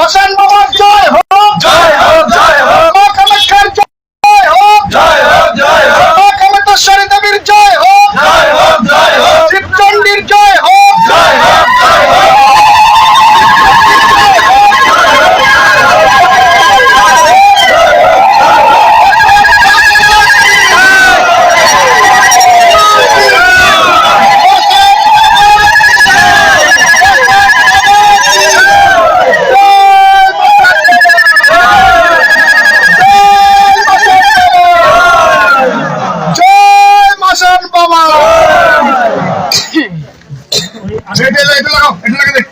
হোসেন এটা লাগাও এটা লাগা দে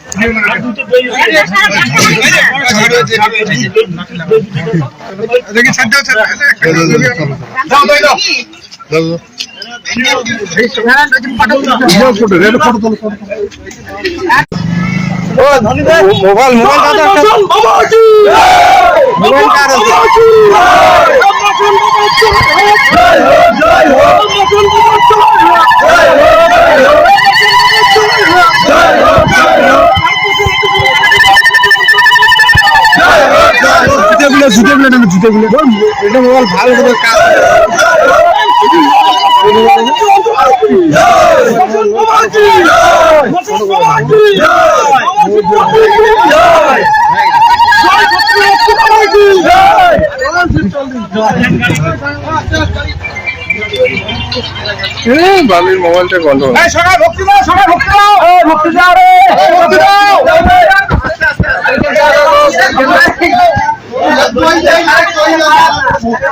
মোবাইল মোবাইল মোবাইল কার জয় হোক জয় হোক জয় হোক জয় হোক জয় হোক জয় হোক জুতেগুলো জুতেগুলো নেবে জুতেগুলো এটা মোবাইল ভালো করে কাজ। বালির মোবাইলটা গন্ধ সবাই ভক্তি দাও সবাই ভক্তি দাও। ভক্তি দাও। রে ভক্তি দাও।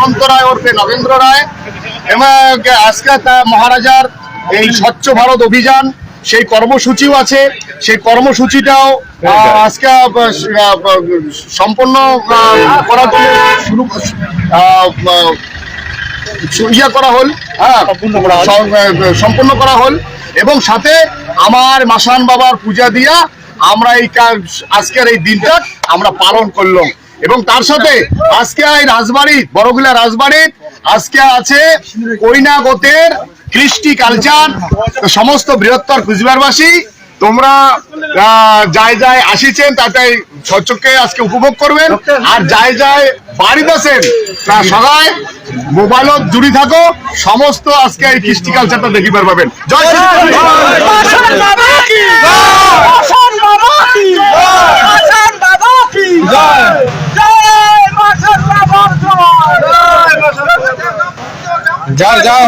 অনন্ত রায় ওরফে নগেন্দ্র রায়। এবং আজকে তা মহারাজার এই স্বচ্ছ ভারত অভিযান সেই কর্মসূচিও আছে। সেই কর্মসূচিটাও আজকে সম্পন্ন করার জন্য শুরু ইয়া করা হল হ্যাঁ সম- সম্পূর্ণ করা হল। এবং সাথে আমার মাসান বাবার পূজা দিয়া আমরা এই আজকের এই দিনটা আমরা পালন করলাম। এবং তার সাথে আজকে এই রাজবাড়ি বড়গুলা রাজবাড়ির আজকে আছে কইনা গোতের কৃষ্টি কালচার সমস্ত বৃহত্তর কুচবিহারবাসী তোমরা যাই যাই আসিছেন তাতে সচক্ষে আজকে উপভোগ করবেন। আর যাই যাই বাড়িতে আছেন তা সবাই মোবাইলত জুড়ি থাকো সমস্ত আজকে এই কৃষ্টি কালচারটা দেখিবার পাবেন। জয় শ্রী যাও যাও